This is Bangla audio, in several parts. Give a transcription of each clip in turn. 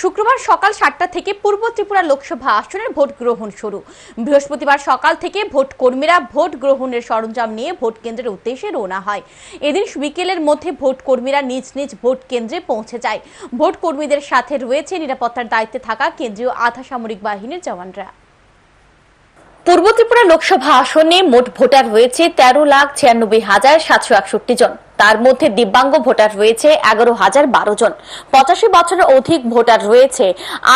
শুক্রবার সকাল সাতটা থেকে পূর্ব ত্রিপুরা লোকসভা আসনের ভোট গ্রহণ শুরু। বৃহস্পতিবার সকাল থেকে ভোট কর্মীরা ভোট গ্রহণের সরঞ্জাম নিয়ে ভোট কেন্দ্রের উদ্দেশ্যে রওনা হয়। এদিন বিকেলের মধ্যে ভোট কর্মীরা নিজ নিজ ভোট কেন্দ্রে পৌঁছে যায়। ভোট কর্মীদের সাথে রয়েছে নিরাপত্তার দায়িত্বে থাকা কেন্দ্রীয় আধা সামরিক বাহিনীর জওয়ানরা। পূর্ব ত্রিপুরা লোকসভা আসনে মোট ভোটার রয়েছে তেরো লাখ ছিয়ানব্বই হাজার সাতশো একষট্টি জন। তার মধ্যে দিব্যাঙ্গ ভোটার রয়েছে এগারো হাজার বারো জন। পঁচাশি বছরের অধিক ভোটার রয়েছে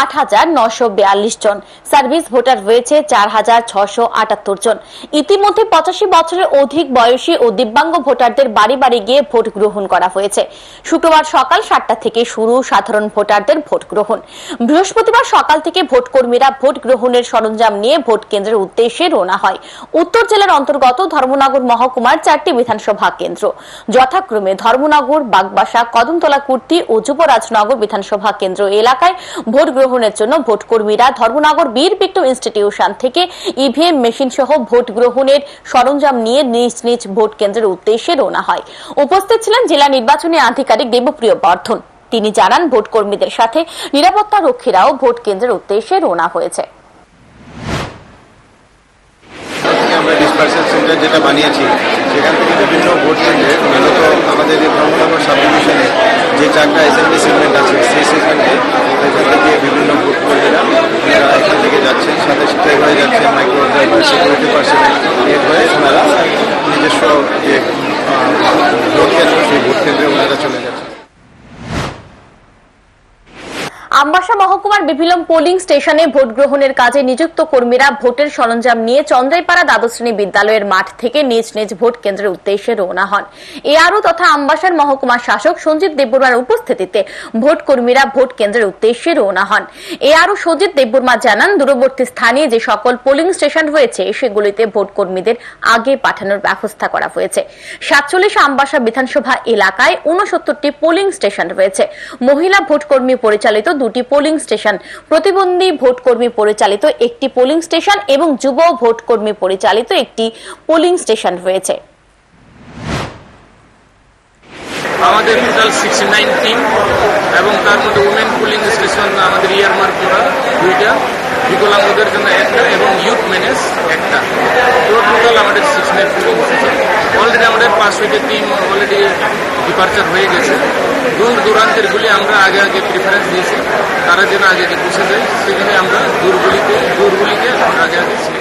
আট হাজার নশো বিয়াল্লিশ জন। সার্ভিস ভোটার রয়েছে চার হাজার ছশো আটাত্তর জন। ইতিমধ্যে পঁচাশি বছরের অধিক বয়সী ও দিব্যাঙ্গ ভোটারদের বাড়ি বাড়ি গিয়ে ভোট গ্রহণ করা হয়েছে। শুক্রবার সকাল সাতটা থেকে শুরু সাধারণ ভোটারদের ভোট গ্রহণ। বৃহস্পতিবার সকাল থেকে ভোট কর্মীরা ভোট গ্রহণের সরঞ্জাম নিয়ে ভোট কেন্দ্রের উদ্দেশ্যে রওনা হয়। উত্তর জেলার অন্তর্গত ধর্মনগর মহকুমার চারটি বিধানসভা কেন্দ্র। যথাক্রমে ধর্মনগর, বাগবাসা, কদমতলা, কুর্তি ও যুবরাজনগর বিধানসভা কেন্দ্র এলাকায় ভোট গ্রহণের জন্য ভোট কর্মীরা ধর্মনগর বীর বিক্রম ইনস্টিটিউশন থেকে ইভিএম মেশিন সহ ভোট গ্রহণের সরঞ্জাম নিয়ে নিজ নিজ ভোট কেন্দ্রের উদ্দেশ্যে রওনা হয়। উপস্থিত ছিলেন জেলা নির্বাচনী আধিকারিক দেবপ্রিয় বর্ধন। তিনি জানান ভোট কর্মীদের সাথে নিরাপত্তা রক্ষীরাও ভোট কেন্দ্রের উদ্দেশ্যে রওনা হয়েছে। আমরা ডিসপার্সেল সেন্টার যেটা বানিয়েছি সেখান থেকে বিভিন্ন ভোট কেন্দ্রে মূলত আমাদের এই ধর্মনগর সাব ডিভিশনে যে চারটা এসএমবি সেগমেন্ট আছে, সেই সেগমেন্টে এখান থেকে বিভিন্ন ভোট কর্মীরা ওনারা এখান থেকে যাচ্ছেন, সাথে সাথে হয়ে যাচ্ছে মাইক্রো অবজারভার সিকিউরিটি পার্সেন্ট এর হয়ে ওনারা নিজস্ব যে আহ, ভোট কেন্দ্র সেই ভোট কেন্দ্রে ওনারা চলে যাচ্ছেন আমবাসা মহকুমার পোলিং স্টেশনে ভোট গ্রহণের কাজে নিযুক্ত কর্মীরা ভোটের সরঞ্জাম নিয়ে চন্দ্রাইপাড়া দ্বাদশ শ্রেণি বিদ্যালয়ের মাঠ থেকে নিজ নিজ ভোট কেন্দ্রের উদ্দেশ্যে রওনা হন। এআরও তথা আমবাসার মহকুমা শাসক সঞ্জিত দেববর্মার উপস্থিতিতে ভোট কর্মীরা ভোট কেন্দ্রের উদ্দেশ্যে রওনা হন। এআরও সঞ্জিত দেববর্মা জানান, দূরবর্তী স্থানে যে সকল পোলিং স্টেশন রয়েছে, সেগুলিতে ভোট কর্মীদের আগে পাঠানোর ব্যবস্থা করা হয়েছে। সাতচল্লিশ আমবাসা বিধানসভা এলাকায় উনসত্তরটি পোলিং স্টেশন রয়েছে। মহিলা ভোটকর্মী পরিচালিত দুটি পোলিং স্টেশন প্রতিবন্ধী ভোটকর্মী পরিচালিত একটি পোলিং স্টেশন এবং যুব ভোটকর্মী পরিচালিত একটি পোলিং স্টেশন রয়েছে। আমাদের টোটাল সিক্সটি নাইন টিম এবং তার মধ্যে উমেন পুলিং স্টেশন আমাদের ইয়ারমার্ক করা দুইটা, বিকলাঙ্গদের জন্য একটা এবং ইউথ ম্যানেজ একটা। তো টোটাল আমাদের six nine polling station already আমাদের পাঁচ ছয়টা টিম অলরেডি ডিপার্চার হয়ে গেছে। দূর দূরান্তেরগুলি আমরা আগে আগে প্রিফারেন্স দিয়েছি তারা যেন আগে আগে পৌঁছে যায়, সেখানে আমরা দূরগুলিকে দূরগুলিকে আমরা আগে আগে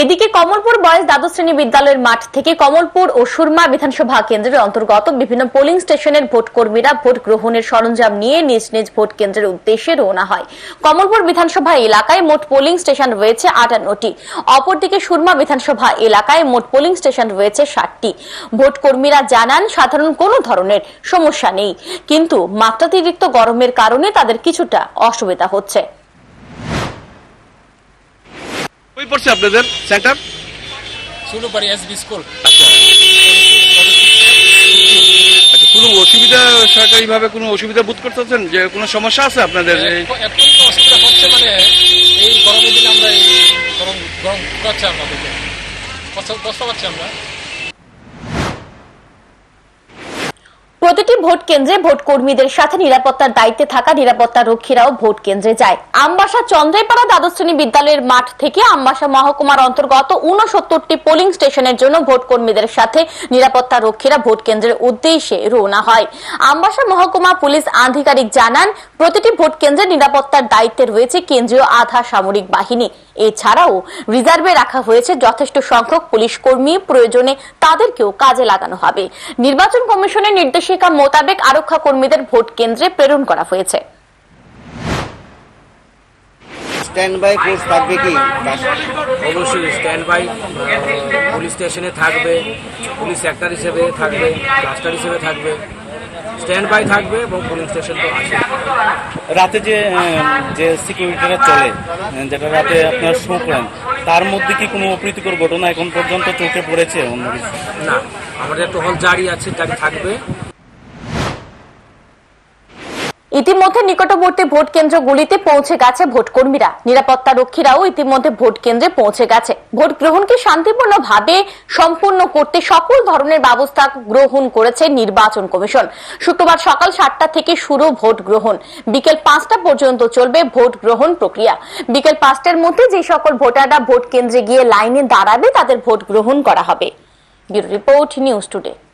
এদিকে কমলপুর বয়েজ দ্বাদশ শ্রেণি বিদ্যালয়ের মাঠ থেকে কমলপুর ও সুরমা বিধানসভা কেন্দ্রের অন্তর্গত বিভিন্ন পোলিং স্টেশনের ভোট কর্মীরা ভোট গ্রহণের সরঞ্জাম নিয়ে নিজ নিজ ভোট কেন্দ্রের উদ্দেশ্যে রওনা হয়। কমলপুর বিধানসভা এলাকায় মোট পোলিং স্টেশন রয়েছে আটান্নটি। অপরদিকে সুরমা বিধানসভা এলাকায় মোট পোলিং স্টেশন রয়েছে ষাটটি। ভোট কর্মীরা জানান, সাধারণ কোনো ধরনের সমস্যা নেই। কিন্তু মাত্রাতিরিক্ত গরমের কারণে তাদের কিছুটা অসুবিধা হচ্ছে। কই পড়ছে আপনাদের? সেন্টার? Sulupari SB school. আচ্ছা। কোনো অসুবিধা সরকারিভাবে কোনো অসুবিধা বোধ করতেছেন যে কোনো সমস্যা আছে আপনাদের এখন তো অসুবিধা হচ্ছে মানে এই গরমের দিনে আমরা এই গরম গরম কষ্ট আমাদেরকে কষ্ট কষ্ট পাচ্ছি আমরা প্রতিটি ভোট কেন্দ্রে ভোট কর্মীদের সাথে নিরাপত্তার দায়িত্বে থাকা নিরাপত্তা রক্ষীরাও ভোট কেন্দ্রে যায়। আমবাসা চন্দ্রাইপাড়া দ্বাদশ শ্রেণি বিদ্যালয়ের মাঠ থেকে আমবাসা মহকুমার অন্তর্গত উনসত্তরটি পোলিং স্টেশনের জন্য ভোট কর্মীদের সাথে নিরাপত্তা রক্ষীরা ভোট কেন্দ্রের উদ্দেশ্যে রওনা হয়। আমবাসা মহকুমা পুলিশ আধিকারিক জানান, প্রতিটি ভোট কেন্দ্রে নিরাপত্তার দায়িত্বে রয়েছে কেন্দ্রীয় আধা সামরিক বাহিনী। এছাড়াও রিজার্ভে রাখা হয়েছে যথেষ্ট সংখ্যক পুলিশ কর্মী। প্রয়োজনে তাদেরকেও কাজে লাগানো হবে। নির্বাচন কমিশনের নির্দেশিকা মোতাবেক আরক্ষা কর্মীদের ভোট কেন্দ্রে প্রেরণ করা হয়েছে। স্ট্যান্ড বাই ফোর্স থাকবে কি? অবশ্যই স্ট্যান্ড বাই পুলিশ স্টেশনে থাকবে পুলিশ সেক্টর হিসেবে থাকবে ক্লাস্টার হিসেবে থাকবে। স্ট্যান্ড বাই থাকবে এবং পোলিং স্টেশন তো আছে। রাতে যে যে সিকিউরিটিরা চলে যেটা রাতে আপনার শো করেন তার মধ্যে কি কোনো অপ্রীতিকর ঘটনা এখন পর্যন্ত চোখে পড়েছে? অন্য কিছু? না আমাদের টহল জারি আছে জারি থাকবে। ইতিমধ্যে নিকটবর্তী ভোট কেন্দ্রগুলিতে পৌঁছে গেছে ভোট কর্মীরা নিরাপত্তা রক্ষীরাও ইতিমধ্যে ভোট কেন্দ্রে পৌঁছে গেছে। ভোট গ্রহণকে শান্তিপূর্ণভাবে সম্পূর্ণ করতে সকল ধরনের ব্যবস্থা গ্রহণ করেছে নির্বাচন কমিশন। শুক্রবার সকাল সাতটা থেকে শুরু ভোট গ্রহণ। বিকেল পাঁচটা পর্যন্ত চলবে ভোট গ্রহণ প্রক্রিয়া। বিকেল পাঁচটার মধ্যে যে সকল ভোটাররা ভোট কেন্দ্রে গিয়ে লাইনে দাঁড়াবে, তাদের ভোট গ্রহণ করা হবে। Bureau report, news today.